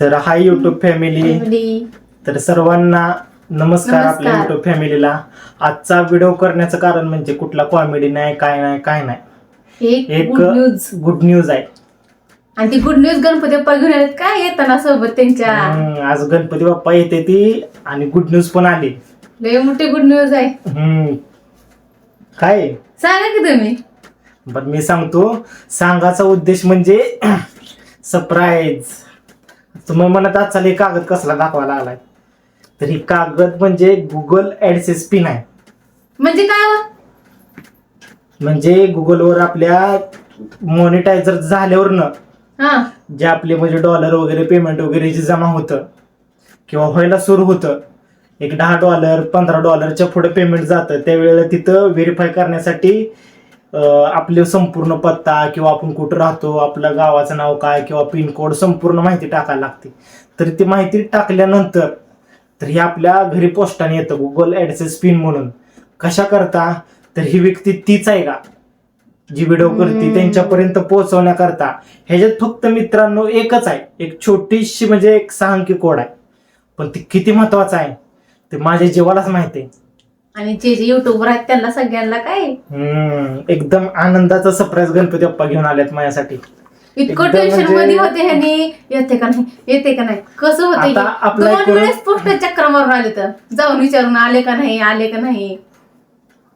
तर हाय YouTube family तर सर्वांना नमस्कार आपल्या. युट्यूब फॅमिलीला आजचा व्हिडिओ करण्याचं कारण म्हणजे कुठला कॉमेडी नाही काय नाही काय नाही. एक गुड न्यूज गुड न्यूज आहे. आणि ती गुड न्यूज गणपती बाप्पा घेऊन आलेत काय येताना सोबत त्यांच्या. आज गणपती बाप्पा येते ती आणि गुड न्यूज पण आली. लय मोठी गुड न्यूज आहे. हम्म. काय? सांगा की तुम्ही. बरं मी सांगतो. सांगाचा उद्देश म्हणजे सरप्राईज तुम्ही म्हणत आजचा हे कागद कसला दाखवायला आलाय? तर ही कागद म्हणजे गुगल ऍडसेस पिन आहे. म्हणजे काय हो? म्हणजे गुगलवर आपल्या मॉनिटायझर झाल्यावर न हा. जे आपले म्हणजे डॉलर वगैरे पेमेंट वगैरे जे जमा होतं किंवा व्हायला सुरू होतं एक दहा डॉलर पंधरा डॉलरच्या पुढे पेमेंट जातं त्यावेळेला तिथं व्हेरीफाय करण्यासाठी आपले संपूर्ण पत्ता किंवा आपण कुठं राहतो आपलं गावाचं नाव काय किंवा पिनकोड संपूर्ण माहिती टाकायला लागते. तर ती माहिती टाकल्यानंतर तर ही आपल्या घरी पोस्टाने येतं गुगल ॲडसेस पिन म्हणून. कशा करता? तर ही व्यक्ती तीच आहे का? जी व्हिडिओ करते. त्यांच्यापर्यंत पोहोचवण्याकरता. ह्याच्यात फक्त मित्रांनो एकच आहे. एक छोटीशी म्हणजे एक सहा अंकी कोड आहे. पण ती किती महत्वाचं आहे? ते माझ्या जीवालाच माहिती आहे. आणि जे जे युट्यूबवर आहेत त्यांना सगळ्यांना काय? हम्म, एकदम आनंदाचा सरप्राईज गणपती बाप्पा घेऊन आलेत माझ्यासाठी. इतकं एकदम टेन्शन म्हणजे- मध्ये होते ह्यानी. येते का नाही? येते का नाही? कसं होते आता apply दोन करून- वेळेस पोस्ट चक्कर मारून आले तर. जाऊन विचारून आले का नाही आले का नाही?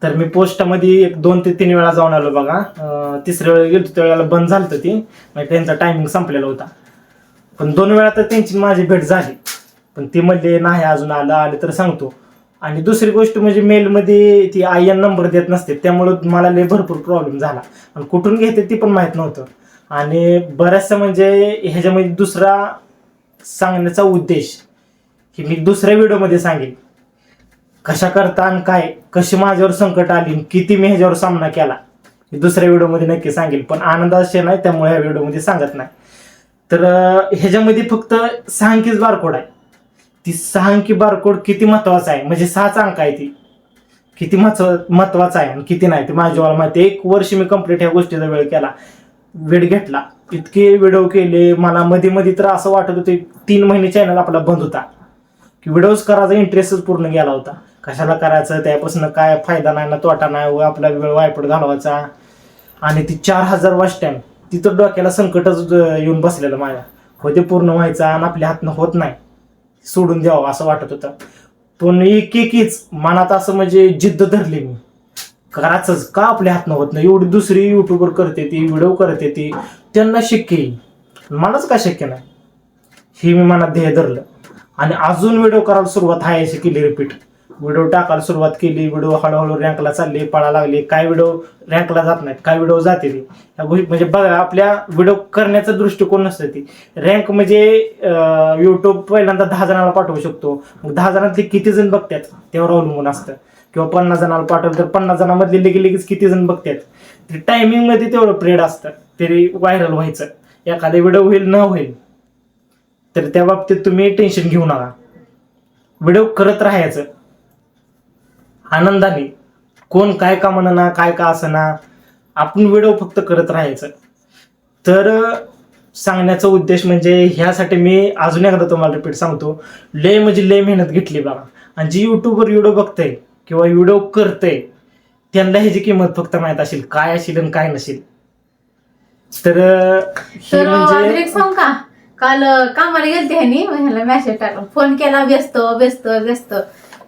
तर मी पोस्टमध्ये एक दोन ते तीन वेळा जाऊन आलो बघा. अं, तिसऱ्या वेळेला गेलो त्यावेळेला बंद झालं ती. म्हणजे त्यांचा टायमिंग संपलेला होता. पण दोन वेळा तर त्यांची माझी भेट झाली. पण ती म्हणले नाही अजून आलं आले तर सांगतो. आणि दुसरी गोष्ट म्हणजे मेलमध्ये ती आय एन नंबर देत नसते त्यामुळं मला लय भरपूर प्रॉब्लेम झाला. आणि कुठून घेते ती पण माहीत नव्हतं. आणि बऱ्याचशा म्हणजे ह्याच्यामध्ये दुसरा सांगण्याचा उद्देश की मी दुसऱ्या व्हिडिओमध्ये सांगेन. कशा करता आणि काय कशी माझ्यावर संकट आली किती मी ह्याच्यावर सामना केला हे दुसऱ्या व्हिडिओमध्ये नक्की सांगेल. पण आनंद असे नाही त्यामुळे ह्या व्हिडिओमध्ये सांगत नाही. तर ह्याच्यामध्ये फक्त सांगकीच बारकोड आहे. ती सहा अंकी बारकोड किती महत्त्वाचा आहे? म्हणजे सहाचा अंक आहे ती. किती महत्त्व महत्त्वाचा आहे आणि किती नाही ते माझी मला माहिती आहे. एक वर्ष मी कंप्लीट ह्या गोष्टीचा वेळ केला. वेळ घेतला. इतके व्हिडिओ केले मला मध्ये मध्ये तर असं वाटत होते तीन महिने चॅनल आपला बंद होता. की व्हिडिओज करायचा इंटरेस्टच पूर्ण गेला होता. कशाला करायचं? त्यापासून काय फायदा नाही ना तोटा नाही व आपला वेळ वायपट घालवायचा. आणि ती चार हजार वाच ती तिथं डोक्याला संकटच येऊन बसलेलं माझ्या. होते पूर्ण व्हायचा आणि आपल्या हातनं होत नाही. सोडून द्यावं असं वाटत होतं. पण एक एकीच मनात असं म्हणजे जिद्द धरली मी. करायचंच का आपल्या हातनं होत नाही? एवढी दुसरी युट्यूबर करते ती व्हिडिओ करते ती त्यांना शक्य येईल मलाच का शक्य नाही. हे मी मनात ध्येय धरलं. आणि अजून व्हिडिओ करायला सुरुवात आहे अशी केली रिपीट व्हिडिओ टाकायला सुरुवात केली व्हिडिओ हळूहळू रँकला चालले पळा लागले. काय व्हिडिओ रँकला जात नाहीत काय व्हिडिओ जाते ती. ह्या गोष्टी म्हणजे बघा आपल्या व्हिडिओ करण्याचा दृष्टिकोन नसतं ती. रँक म्हणजे युट्यूब पहिल्यांदा दहा जणांना पाठवू शकतो. मग दहा जणांतले किती जण बघतात त्यावर अवलंबून असतं. किंवा पन्नास जणांना पाठवलं तर पन्नास जणांमधले लगेच लगेच किती जण बघतात ते टायमिंगमध्ये तेवढं प्रेड असतं. तरी व्हायरल व्हायचं. एखादा व्हिडिओ होईल न होईल तर त्या बाबतीत तुम्ही टेन्शन घेऊ नका. व्हिडिओ करत राहायचं. आनंदाने कोण काय का म्हणा काय का ना आपण व्हिडिओ फक्त करत राहायचं. तर सांगण्याचा उद्देश म्हणजे ह्यासाठी मी अजून एकदा तुम्हाला रिपीट सांगतो. लय म्हणजे लय मेहनत घेतली बघा आणि जी युट्यूबवर व्हिडिओ बघतंय किंवा व्हिडिओ करतंय त्यांना ह्याची किंमत फक्त माहीत असेल काय असेल आणि काय नसेल. तर हे म्हणजे सांग का? काल कामाला गेलते ह्यानी ह्याला मेसेज टाकला. फोन केला व्यस्त व्यस्त व्यस्त.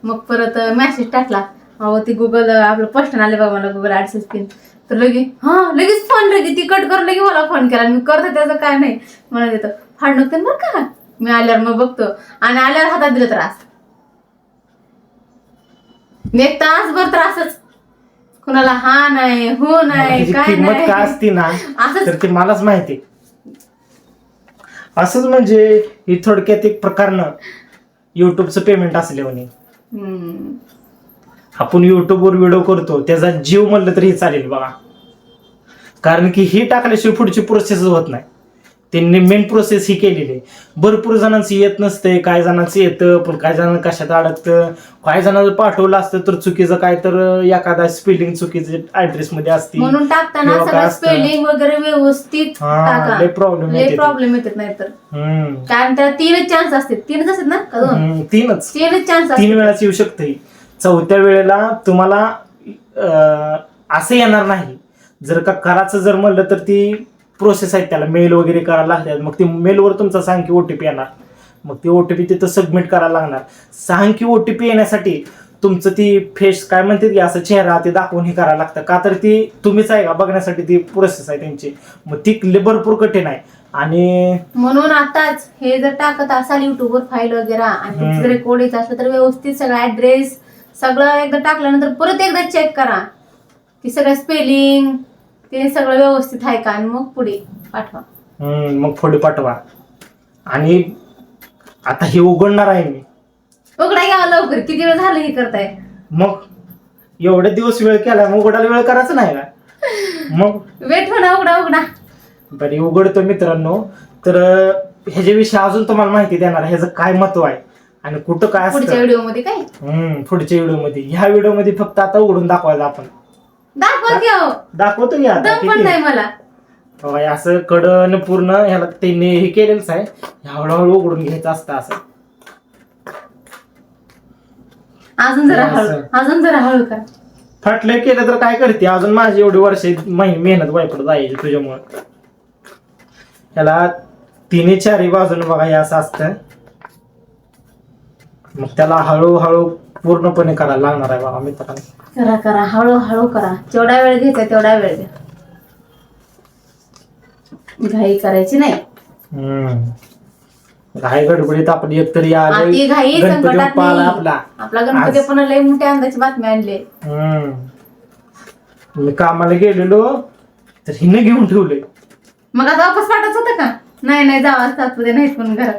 मग परत मेसेज टाकला. अहो ती गुगल आपलं पोस्टन आले बघा मला गुगल ऍडसेस पिन तर लगे हा लगेच फोन लगे ती कट करून लगे मला फोन केला. मी करतो त्याचं काय नाही. म्हणत येतं फाड नको बरं का. मी आल्यावर मग बघतो. आणि आल्यावर हातात दिलं त्रास. एक तासभर त्रासच. कुणाला हा नाही हो नाही काय किंमत नाही. असती ना असंच. तर ते मलाच माहिती. असंच म्हणजे ही थोडक्यात एक प्रकारनं युट्यूबचं पेमेंट असले म्हणे. आपण युट्यूबवर व्हिडिओ करतो त्याचा जीव म्हणलं तरी चालेल बघा कारण की ही टाकल्याशिवाय पुढची प्रोसेस होत नाही. त्यांनी मेन प्रोसेस ही केलेली आहे. भरपूर जणांचं येत नसतंय काय जणांचं येतं पण काय जणांना कशात अडकतं काय जणांना पाठवलं असतं तर चुकीचं काय तर एखादा स्पेलिंग चुकीचं ऍड्रेस मध्ये असते. म्हणून टाकताना किंवा काय सगळं असतं? स्पेलिंग वगैरे व्यवस्थित हा, टाका. प्रॉब्लेम लय येते प्रॉब्लेम येतात नाही तर हम्म. कारण त्याला तीनच चान्स असतात. तीनच असतात ना का दोन? हम्म, तीनच. तीनच चान्स तीन असतात वेळाच येऊ शकतं. ही. चौथ्या वेळेला तुम्हाला अं, असं येणार नाही. जर का करायचं जर म्हणलं तर ती प्रोसेस आहे त्याला. मेल वगैरे करायला लागतात. मग ती मेलवर तुमचा सहा अंकी ओटीपी येणार. मग ती ओटीपी तिथं सबमिट करायला लागणार. सहा अंकी ओटीपी येण्यासाठी तुमचं ती फेस काय म्हणते की असं चेहरा ते दाखवून हे करायला लागतं. का तर ती तुम्हीच आहे का? बघण्यासाठी ती प्रोसेस आहे त्यांची. मग ती भरपूर कठीण आहे. आणि म्हणून आताच हे जर टाकत असाल युट्यूबवर फाईल वगैरे आणि रेकॉर्ड येत असलं तर व्यवस्थित सगळं ऍड्रेस सगळं एकदा टाकल्यानंतर परत एकदा चेक करा. की सगळं स्पेलिंग ते सगळं व्यवस्थित आहे का? आणि मग पुढे पाठवा. हम्म, मग पुढे पाठवा. आणि आता हे उघडणार आहे मी. उघडा घ्यावं लवकर. किती वेळ झालं हे करताय? मग एवढे दिवस वेळ केला मग उघडायला वेळ करायचा नाही का मग वेट म्हणा उघडा उघडा. बरी उघडतो मित्रांनो. तर अं, ह्याच्याविषयी अजून तुम्हाला माहिती देणार आहे ह्याचं काय महत्त्व आहे आणि कुठं काय पुढच्या असतं. व्हिडिओमध्ये काय? हम्म, पुढच्या व्हिडिओमध्ये. ह्या व्हिडिओमध्ये फक्त आता उघडून दाखवायचं आपण. दाखवतो की आता दम पण किती? नाही मला. हो, हे असं कडन पूर्ण ह्याला त्यांनी हे केलेलंच आहे. हे हळूहळू उघडून घ्यायचं असतं असं. अजून जरा. हळू अजून जरा हळू करा. फाटलं केलं तर काय करते? अजून माझी एवढी वर्ष महि- मेहनत वायपड जायची तुझ्यामुळं. याला तिन्ही चारही बाजूने बघा हे असं असतं. मग त्याला हळूहळू पूर्णपणे करायला लागणार आहे बघा मित्रांनो. करा करा हळू हळू करा. जेवढा वेळ घ्यायचा तेवढा वेळ घ्या घाई करायची नाही. घाई गडबडीत आपण एकतरी अति घाई संकटात नाही. आपला. आपला गणपती पण लय मोठ्या अंदाची बातमी आणली. हम्म. मी कामाला गेलेलो तर हिने घेऊन ठेवले. मग आता वापस पाठवत होतं का? नाही नाही जावा तात्पुरे नाहीत पण घरात.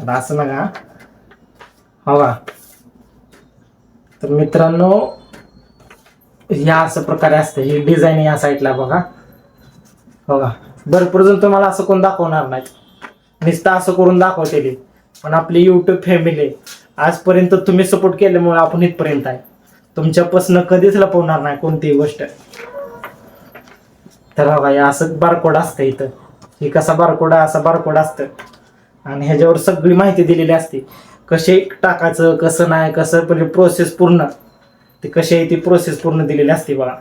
पण असं नका. हो का तर मित्रांनो ह्या असं प्रकारे असतं. ही डिझाईन या साईडला बघा. बघा. भरपूर जण तुम्हाला असं कोण दाखवणार नाही नुसतं असं करून दाखवते पण आपली युट्यूब फॅमिली आजपर्यंत तुम्ही सपोर्ट केल्यामुळे आपण इथपर्यंत आहे. तुमच्यापासून कधीच लपवणार नाही कोणतीही गोष्ट. तर बघा हे असं बारकोड असतं इथं. ही कसा बारकोड असा बारकोड असतं. आणि ह्याच्यावर सगळी माहिती दिलेली असते. कसे टाकायचं कसं नाही कसं पण प्रोसेस पूर्ण ते कशी आहे ती प्रोसेस पूर्ण दिलेली असते बघा.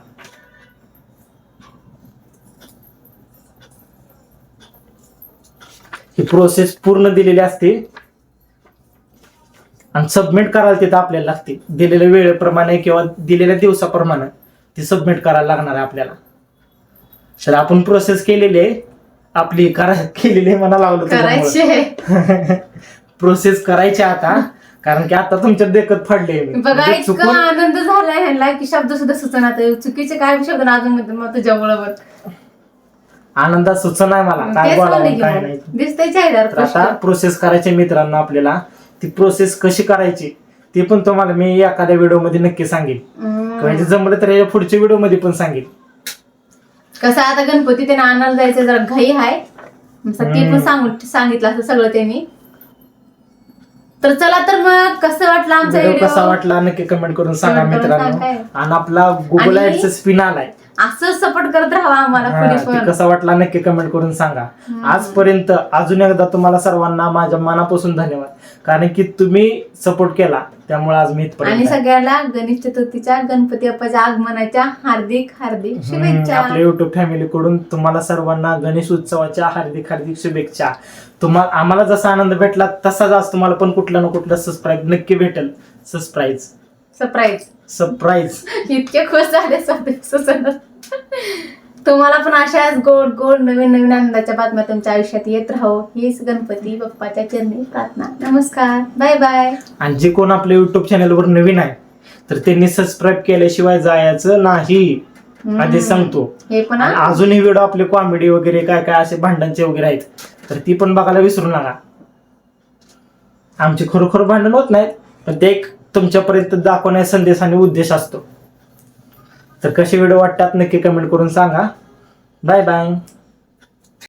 ही प्रोसेस पूर्ण दिलेली असते. आणि सबमिट करायला तिथं आपल्याला लागते. दिलेल्या वेळेप्रमाणे किंवा दिलेल्या दिवसाप्रमाणे ती सबमिट करायला लागणार आहे आपल्याला. तर आपण प्रोसेस केलेली आहे. आपली करा केलेली आहे म्हणा लावलं प्रोसेस करायची आता कारण की आता तुमच्या देखत फडले. बघा म्हणजे इतका आनंद झालाय ह्यांना की शब्द सुद्धा सुचना चुकीचे काय शब्द अजून म्हणते मग तुझ्यामुळं बघ आनंदात सुचन आहे मला काय बोलावं काय. नाही आता. प्रोसेस करायची मित्रांनो आपल्याला ती प्रोसेस कशी करायची ते पण तुम्हाला मी एखाद्या व्हिडिओमध्ये नक्की सांगेन. म्हणजे जमलं तर या पुढच्या व्हिडिओमध्ये पण सांगेन कसं आता गणपती त्यांना आणायला जायचं जरा घाई आहे ती पण. सांगून सांगितलं असं सगळं त्यांनी तर चला तर मग कसं वाटलं आमचा व्हिडिओ कसा व्हिडिओ वाटला नक्की कमेंट करून सांगा मित्रांनो. आणि आपला गुगल ऍडचा स्पिन आलाय. असंच सपोर्ट करत राहावा आम्हाला हा, ते पण कसा वाटला नक्की कमेंट करून सांगा. आजपर्यंत अजून एकदा तुम्हाला सर्वांना माझ्या मनापासून धन्यवाद. कारण की तुम्ही सपोर्ट केला त्यामुळे आज मी आणि इथपर्यंत आहे. सगळ्याला गणेश चतुर्थीच्या गणपती बाप्पाच्या आगमनाच्या हार्दिक हार्दिक हम्म, शुभेच्छा. आपल्या युट्यूब फॅमिली कडून तुम्हाला सर्वांना गणेश उत्सवाच्या हार्दिक हार्दिक शुभेच्छा. तुम्हाला आम्हाला जसा आनंद भेटला तसाच आज तुम्हाला पण कुठला ना कुठला सबस्क्राईब नक्की भेटेल. सबस्क्राईब सरप्राईज सरप्राईज इतके खुश झाले. तुम्हाला पण अशाच गोड गोड नवीन नवीन आनंदाच्या बातम्या तुमच्या आयुष्यात येत राहो. हीच गणपती बाप्पाच्या चरणी प्रार्थना. नमस्कार. बाय बाय आणि जे कोण आपल्या युट्यूब चॅनलवर नवीन आहे तर त्यांनी सबस्क्राईब केल्याशिवाय जायचं नाही. आधी सांगतो. हे पण आणि. अजूनही व्हिडिओ आपले कॉमेडी वगैरे काय काय असे भांडणचे वगैरे आहेत तर ती पण बघायला विसरू नका. आमचे खरोखर भांडण होत नाहीत पण ते एक तुमच्यापर्यंत दाखवण्याचा संदेश आणि उद्देश असतो. तर कसे व्हिडिओ वाटतात नक्की कमेंट करून सांगा. Bye bye